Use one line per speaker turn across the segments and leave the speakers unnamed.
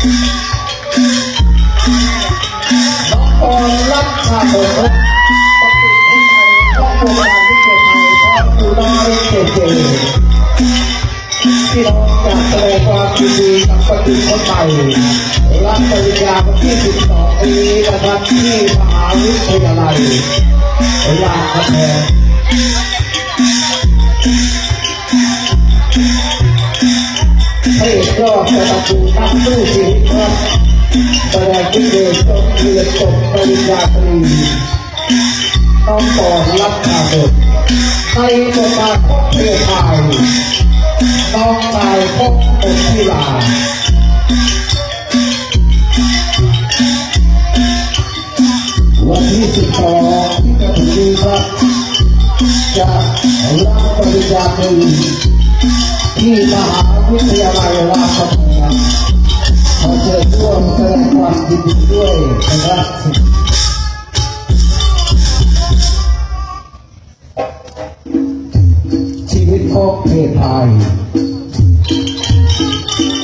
ที่น้อยเจเจพี่น้องอยากแสดงความยินดีกับปฏิทินใหม่รับปริญญาวันที่ 12 ปีนะครับที่มหาวิทยาลัยรามคำแหง นักสู้ชีวิตครับแสดที่เดินจบเรียนจบปริญญาตรีต้องต่อรับข่าวดในบทบาทของเพศชายน้องนายพบคนที่ลาวันที่สิบสองที่จะถึงนี้ครับจะรับปริญญาตรี ที่มหาวิทยาลัยราชภัฏขอเชิญร่วมแสดงความยินดีด้วยนะครับชีวิตของเพศไทย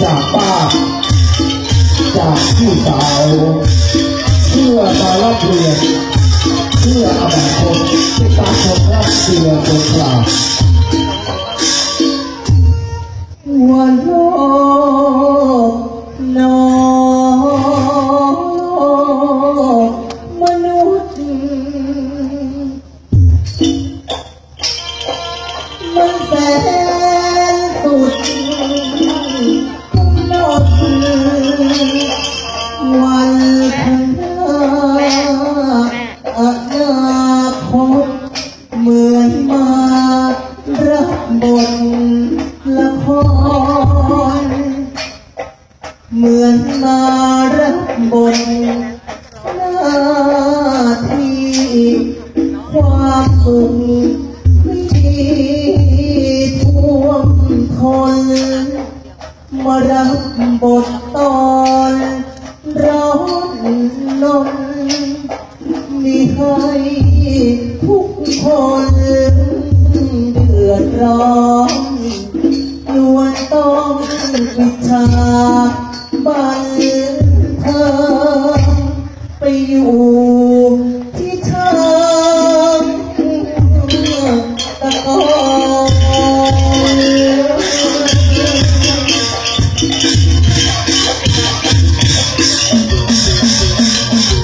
จากป้า จากพี่สาวเพื่อมารับเรียนเพื่ออนาคตที่ตามชมรัสเซียสงคราม
นสุดกำหนดวันข้างหน้าอนาคตเหมือนมารับบทละคร เหมือนมารับบทหน้าที่ความสุข คนมารับบทตอนร้อนลนมีให้ทุกคนเดือดร้อนล้วนต้องวิชาบันเทิงไปอยู่ที่เธอตะกอน